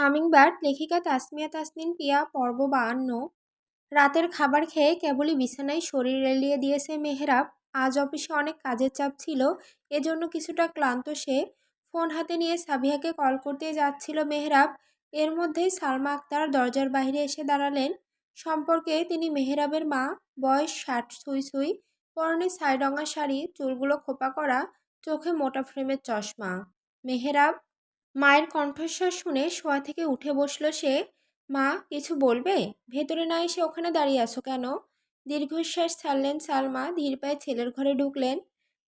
Hummingbird, লেখিকা তাসমিয়া তাসনিন পিয়া পর্ব বাহান্ন রাতের খাবার খেয়ে কেবলই বিছানায় শরীর এলিয়ে দিয়েছে মেহরাব। আজ অফিসে অনেক কাজের চাপ ছিল, এজন্য কিছুটা ক্লান্ত সে। ফোন হাতে নিয়ে সাবিহাকে কল করতে যাচ্ছিল মেহরাব। এর মধ্যেই সালমা আক্তার দরজার বাইরে এসে দাঁড়ালেন। সম্পর্কে তিনি মেহরাবের মা, বয়স ষাট, সুই সুই, পরনে ছাইরঙা শাড়ি, চুলগুলো খোপা করা, চোখে মোটা ফ্রেমের চশমা। মেহরাব মায়ের কণ্ঠস্বর শুনে শোয়া থেকে উঠে বসল সে, মা, কিছু বলবে? ভেতরে না এসে ওখানে দাঁড়িয়ে আছো কেন? দীর্ঘশ্বাস ছাড়লেন সালমা, ধীর পায়ে ছেলের ঘরে ঢুকলেন।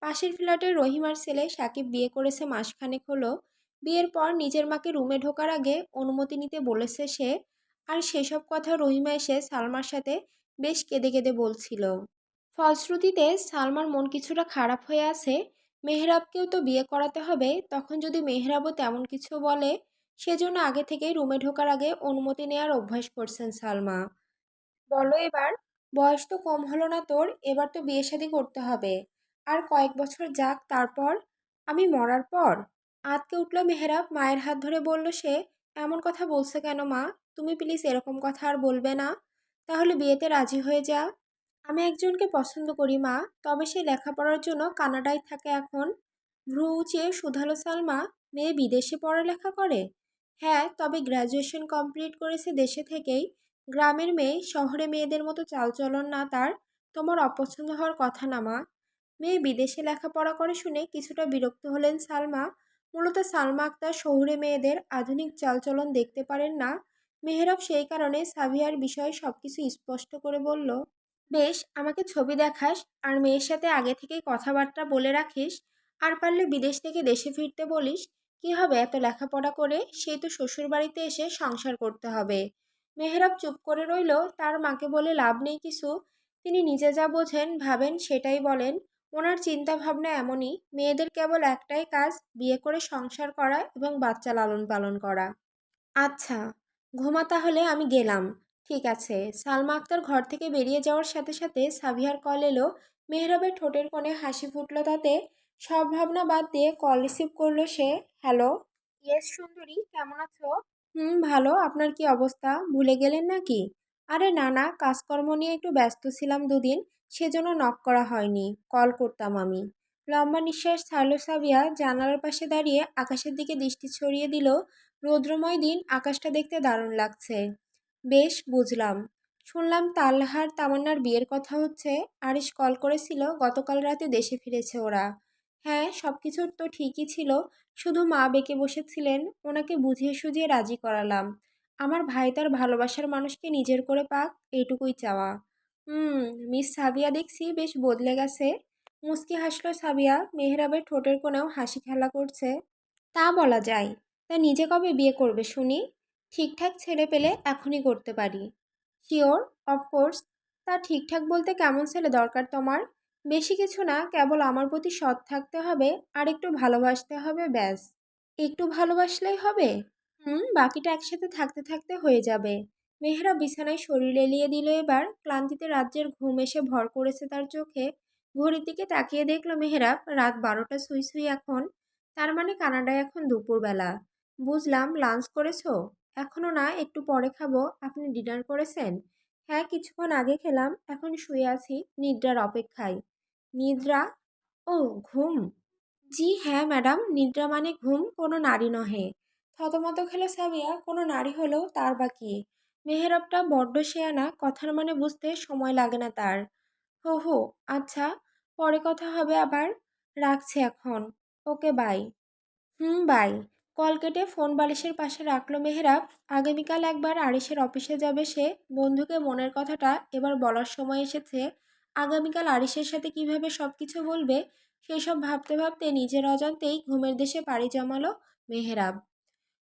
পাশের ফ্ল্যাটে রহিমার ছেলে সাকিব বিয়ে করেছে মাসখানেক হলো। বিয়ের পর নিজের মাকে রুমে ঢোকার আগে অনুমতি নিতে বলেছে সে। আর সেসব কথা রহিমা এসে সালমার সাথে বেশ কেঁদে কেঁদে বলছিল। ফলশ্রুতিতে সালমার মন কিছুটা খারাপ হয়ে আছে। মেহরাবকেও তো বিয়ে করাতে হবে, তখন যদি মেহরাবও তেমন কিছু বলে, সেজন্য আগে থেকেই রুমে ঢোকার আগে অনুমতি নেওয়ার অভ্যাস করছেন সালমা। বলো এবার, বয়স তো কম হলো না তোর, এবার তো বিয়ে শাদি করতে হবে। আর কয়েক বছর যাক, তারপর? আমি মরার পর? আতকে উঠল মেহরাব, মায়ের হাত ধরে বলল সে, এমন কথা বলছে কেন মা? তুমি প্লিজ এরকম কথা আর বলবে না। তাহলে বিয়েতে রাজি হয়ে যা। আমি একজনকে পছন্দ করি, মা। তবে সে লেখাপড়ার জন্য কানাডায় থাকে এখন। ভ্রু উঁচিয়ে শুধালো সালমা মেয়ে বিদেশে পড়ালেখা করে? হ্যাঁ তবে গ্র্যাজুয়েশন কমপ্লিট করেছে দেশে থেকেই। গ্রামের মেয়ে, শহরে মেয়েদের মতো চালচলন না তার। তোমার অপছন্দ হওয়ার কথা না, মা। মেয়ে বিদেশে লেখাপড়া করে শুনে কিছুটা বিরক্ত হলেন সালমা। মূলত সালমা আক্তার শহুরে মেয়েদের আধুনিক চালচলন দেখতে পারেন না। মেহরাব সেই কারণে সাভিয়ার বিষয়ে সব কিছু স্পষ্ট করে বলল বেশ, আমাকে ছবি দেখাস আর মেয়ের সাথে আগে থেকেই কথাবার্তা বলে রাখিস আর পারলে বিদেশ থেকে দেশে ফিরতে বলিস, কি হবে এত লেখাপড়া করে? সেই তো শ্বশুর বাড়িতে এসে সংসার করতে হবে। মেহরাব চুপ করে রইল, তার মাকে বলে লাভ নেই কিছু। তিনি নিজে যা বোঝেন, ভাবেন, সেটাই বলেন। ওনার চিন্তা ভাবনা এমনই, মেয়েদের কেবল একটাই কাজ, বিয়ে করে সংসার করা এবং বাচ্চা লালন পালন করা। আচ্ছা ঘুমা তাহলে, আমি গেলাম। ঠিক আছে। সালমা আক্তার ঘর থেকে বেরিয়ে যাওয়ার সাথে সাথে সাভিয়ার কল এলো। মেহরাবের ঠোঁটের কোণে হাসি ফুটল তাতে। সব ভাবনা বাদ দিয়ে কল রিসিভ করল সে। হ্যালো? ইয়েস সুন্দরী, কেমন আছো? হুম, ভালো। আপনার কি অবস্থা? ভুলে গেলেন নাকি? আরে না না। কাজকর্ম নিয়ে একটু ব্যস্ত ছিলাম দুদিন। সেজন্য নক করা হয়নি। কল করতাম আমি। লম্বা নিঃশ্বাস ছাড়ল সাবিয়া জানালার পাশে দাঁড়িয়ে আকাশের দিকে দৃষ্টি ছড়িয়ে দিল। রৌদ্রময় দিন। আকাশটা দেখতে দারুণ লাগছে। বেশ বুঝলাম। শুনলাম তালহার তামান্নার বিয়ের কথা হচ্ছে, আরিশ কল করেছিল গতকাল রাতে দেশে ফিরেছে ওরা। হ্যাঁ সব কিছুর তো ঠিকই ছিল, শুধু মা বেঁকে বসেছিলেন, ওনাকে বুঝিয়ে সুঝিয়ে রাজি করালাম। আমার ভাই তার ভালোবাসার মানুষকে নিজের করে পাক, এইটুকুই চাওয়া। হুম, মিস সাবিয়া দেখছি বেশ বদলে গেছে। মুস্কি হাসলো সাবিয়া, মেহরাবের ঠোঁটের কোণেও হাসি খেলা করছে। তা বলা যায়। তা নিজে কবে বিয়ে করবে শুনি? ঠিকঠাক ছেলে পেলে এখনই করতে পারি। শিওর অফকোর্স তা ঠিকঠাক বলতে কেমন ছেলে দরকার তোমার? বেশি কিছু না, কেবল আমার প্রতি সৎ থাকতে হবে আর একটু ভালোবাসতে হবে, ব্যাস। একটু ভালোবাসলেই হবে? হুম, বাকিটা একসাথে থাকতে থাকতে হয়ে যাবে। মেহরা বিছানায় শরীর এলিয়ে দিল এবার। ক্লান্তিতে রাজ্যের ঘুম এসে ভর করেছে তার চোখে। ঘড়ির দিকে তাকিয়ে দেখল মেহরাব, রাত বারোটা সুই সুই এখন। তার মানে কানাডায় এখন দুপুরবেলা। বুঝলাম লাঞ্চ করেছ? এখনও না, একটু পরে খাব। আপনি ডিনার করেছেন? হ্যাঁ কিছুক্ষণ আগে খেলাম, এখন শুয়ে আছি নিদ্রার অপেক্ষায়। নিদ্রা? ও, ঘুম। জি হ্যাঁ ম্যাডাম, নিদ্রা মানে ঘুম, কোনো নারী নহে। থতমত খেলো সাবিয়া, কোনো নারী হলেও তার বা কি? মেহেরাবটা বড্ড শেয়ানা কথার মানে বুঝতে সময় লাগে না তার। হো হো আচ্ছা পরে কথা হবে আবার। রাখছে এখন। Okay, bye. হুম, বাই। কল কেটে ফোন বালিশের পাশে রাখল মেহরাব। আগামীকাল একবার আরিসের অফিসে যাবে সে। বন্ধুকে মনের কথাটা এবার বলার সময় এসেছে। আগামীকাল আরিসের সাথে কীভাবে সব কিছু বলবে, সেসব ভাবতে ভাবতে নিজের অজান্তেই ঘুমের দেশে পাড়ি জমালো মেহরাব।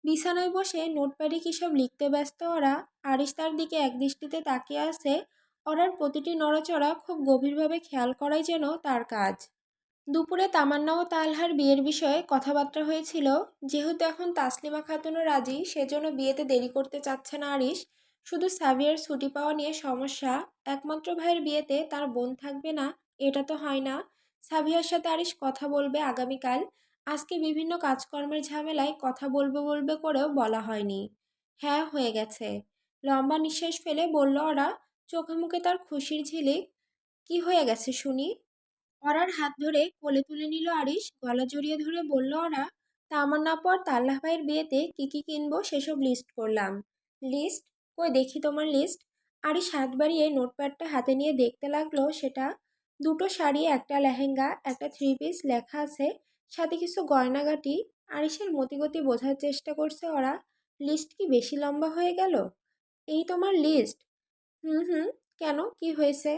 বিছানায় বসে নোটপ্যাডে সব লিখতে ব্যস্ত ওরা? আরিস তার দিকে একদৃষ্টিতে তাকিয়ে আছে। ওরার প্রতিটি নড়াচড়া খুব গভীরভাবে খেয়াল করাই যেন তার কাজ। দুপুরে তামান্না ও তালহার বিয়ের বিষয়ে কথাবার্তা হয়েছিল, যেহেতু এখন তাসলিমা খাতুনও রাজি, সেজন্য বিয়েতে দেরি করতে চাচ্ছে না আরিস শুধু সাবিয়ার ছুটি পাওয়া নিয়ে সমস্যা, একমাত্র ভাইয়ের বিয়েতে তার বোন থাকবে না, এটা তো হয় না। সাবিয়ার সাথে আরিস কথা বলবে আগামীকাল। আজকে বিভিন্ন কাজকর্মের ঝামেলায় কথা বলবে বলবে করেও বলা হয়নি। হ্যাঁ হয়ে গেছে। লম্বা নিঃশ্বাস ফেলে বলল ওরা চোখে মুখে তার খুশির ঝিলিক। কি হয়ে গেছে শুনি? অরার হাত ধরে কোলে তুলে নিল আরিশ, গলা জড়িয়ে ধরে বলল ওরা তামান্না পর তাল্লাহ ভাইয়ের বিয়েতে কী কী কিনবো সেসব লিস্ট করলাম। লিস্ট কই, দেখি তোমার লিস্ট আরিশ হাত বাড়িয়ে নোটপ্যাডটা হাতে নিয়ে দেখতে লাগল সেটা দুটো শাড়ি, একটা লেহেঙ্গা, একটা থ্রি পিস লেখা আছে, সাথে কিছু গয়নাগাটি। আরিশের মতিগতি বোঝার চেষ্টা করছে ওরা লিস্ট কি বেশি লম্বা হয়ে গেল? এই তোমার লিস্ট হুম হুম, কেন? কি হয়েছে?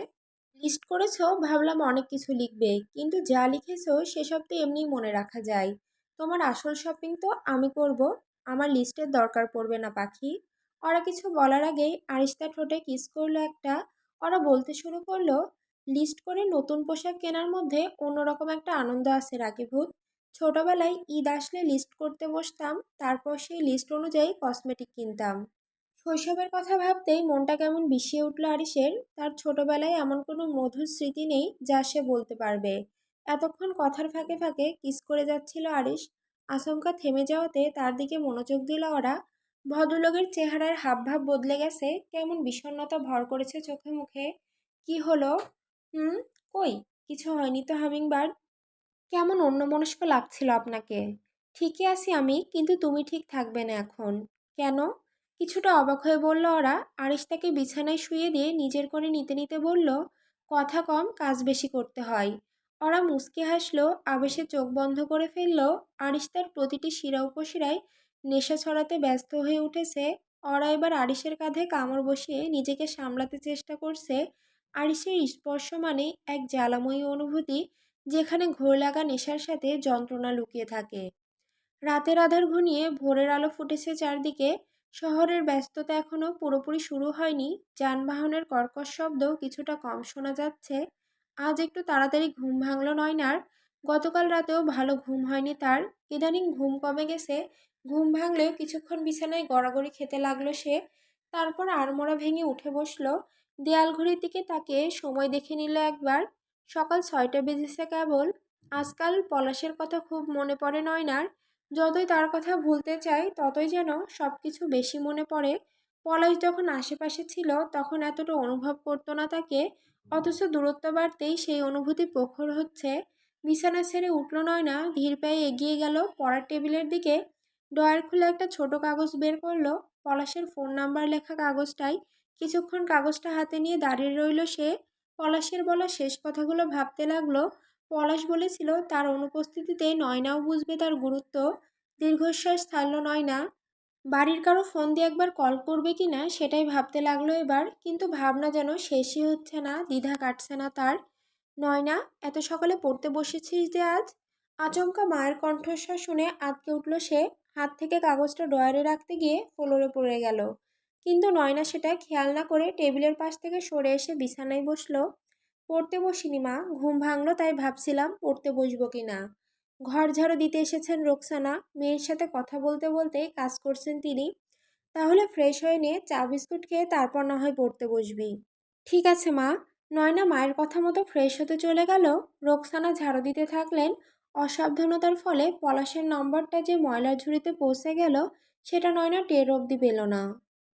লিস্ট করেছ, ভাবলাম অনেক কিছু লিখবে। কিন্তু যা লিখেছো, সেসব তো এমনি মনে রাখা যায়। তোমার আসল শপিং তো আমি করব, আমার লিস্টের দরকার পড়বে না, পাখি। ওরা কিছু বলার আগেই আরিস্তা ঠোঁটে কিস করল একটা। ওরা বলতে শুরু করল লিস্ট করে নতুন পোশাক কেনার মধ্যে অন্যরকম একটা আনন্দ আছে রাকিভূত ছোটবেলায় ঈদ আসলে লিস্ট করতে বসতাম, তারপর সেই লিস্ট অনুযায়ী কসমেটিক কিনতাম। শৈশবের কথা ভাবতেই মনটা কেমন বিষিয়ে উঠল আরিসের তার ছোটবেলায় এমন কোনো মধুর স্মৃতি নেই যা সে বলতে পারবে। এতক্ষণ কথার ফাঁকে ফাঁকে কিস করে যাচ্ছিল আরিস আচমকা থেমে যাওয়াতে তার দিকে মনোযোগ দিল ওরা। ভদ্রলোকের চেহারার হাবভাব বদলে গেছে। কেমন বিষণ্ণতা ভর করেছে চোখে মুখে। কি হলো? হুম? কই? কিছু হয়নি তো হামিংবার্ড কেমন অন্যমনস্ক লাগছিল আপনাকে। ঠিকই আছি আমি, কিন্তু তুমি ঠিক থাকবে না এখন। কেন? কিছুটা অবাক হয়ে বলল, ওরা আরিশ তাকে বিছানায় শুয়ে দিয়ে নিজের করে নিতে নিতে বলল, কথা কম, কাজ বেশি করতে হয়। ওরা মুচকে হাসলো, আবেশে চোখ বন্ধ করে ফেলল, আরিশ তার প্রতিটি শিরা উপশিরায় নেশা ছড়াতে ব্যস্ত হয়ে উঠেছে। ওরা এবার আরিশের কাঁধে কামড় বসিয়ে নিজেকে সামলাতে চেষ্টা করছে। আরিশের স্পর্শ মানে এক জ্বালাময়ী অনুভূতি, যেখানে ঘোর লাগা নেশার সাথে যন্ত্রণা লুকিয়ে থাকে। রাতের আধার ঘনিয়ে ভোরের আলো ফুটেছে চারদিকে। শহরের ব্যস্ততা এখনও পুরোপুরি শুরু হয়নি। যানবাহনের কর্কশ শব্দও কিছুটা কম শোনা যাচ্ছে। আজ একটু তাড়াতাড়ি ঘুম ভাঙল নয়নার। গতকাল রাতেও ভালো ঘুম হয়নি তার। ইদানিং ঘুম কমে গেছে। ঘুম ভাঙলেও কিছুক্ষণ বিছানায় গড়াগড়ি খেতে লাগল সে। তারপর আড়মোড়া ভেঙে উঠে বসল। দেয়াল ঘড়ির দিকে তাকে সময় দেখে নিল একবার। সকাল ছয়টা বেজেছে কেবল। আজকাল পলাশের কথা খুব মনে পড়ে নয়নার। যতই তার কথা ভুলতে চায় ততই যেন সব কিছু বেশি মনে পড়ে। পলাশ যখন আশেপাশে ছিল, তখন এতটা অনুভব করতো না তাকে, অথচ দূরত্ব বাড়তেই সেই অনুভূতি প্রখর হচ্ছে। বিছানা ছেড়ে উঠল নয়না ধীর পায়ে এগিয়ে গেল, পড়ার টেবিলের দিকে। ডয়ার খুলে একটা ছোট কাগজ বের করল। পলাশের ফোন নাম্বার লেখা কাগজটাই। কিছুক্ষণ কাগজটা হাতে নিয়ে দাঁড়িয়ে রইল সে। পলাশের বলা শেষ কথাগুলো ভাবতে লাগল। পলাশ বলেছিল, তার অনুপস্থিতিতে নয়নাও বুঝবে তার গুরুত্ব। দীর্ঘশ্বাস ছাড়ল নয়না। বাড়ির কারও ফোন দিয়ে একবার কল করবে কি না, সেটাই ভাবতে লাগল এবার। কিন্তু ভাবনা যেন শেষই হচ্ছে না, দ্বিধা কাটছে না তার। নয়না, এত সকালে পড়তে বসেছিস যে আজ? আচমকা মায়ের কণ্ঠস্বর শুনে আটকে উঠল সে। হাত থেকে কাগজটা ডয়ারে রাখতে গিয়ে ফ্লোরে পড়ে গেল। কিন্তু নয়না সেটা খেয়াল না করে টেবিলের পাশ থেকে সরে এসে বিছানায় বসল। পড়তে বসিনি মা, ঘুম ভাঙলো তাই ভাবছিলাম পড়তে বসবো কি না ঘর ঝাড়ু দিতে এসেছেন রোকসানা, মেয়ের সাথে কথা বলতে বলতে কাজ করছেন তিনি। তাহলে ফ্রেশ হয়ে নিয়ে চা বিস্কুট খেয়ে তারপর না হয় পড়তে বসবি। ঠিক আছে মা নয়না মায়ের কথা মতো ফ্রেশ হতে চলে গেল। রোকসানা ঝাড়ু দিতে থাকলেন। অসাবধানতার ফলে পলাশের নম্বরটা যে ময়লার ঝুড়িতে পৌঁছে গেল, সেটা নয়না টের অবধি পেল না।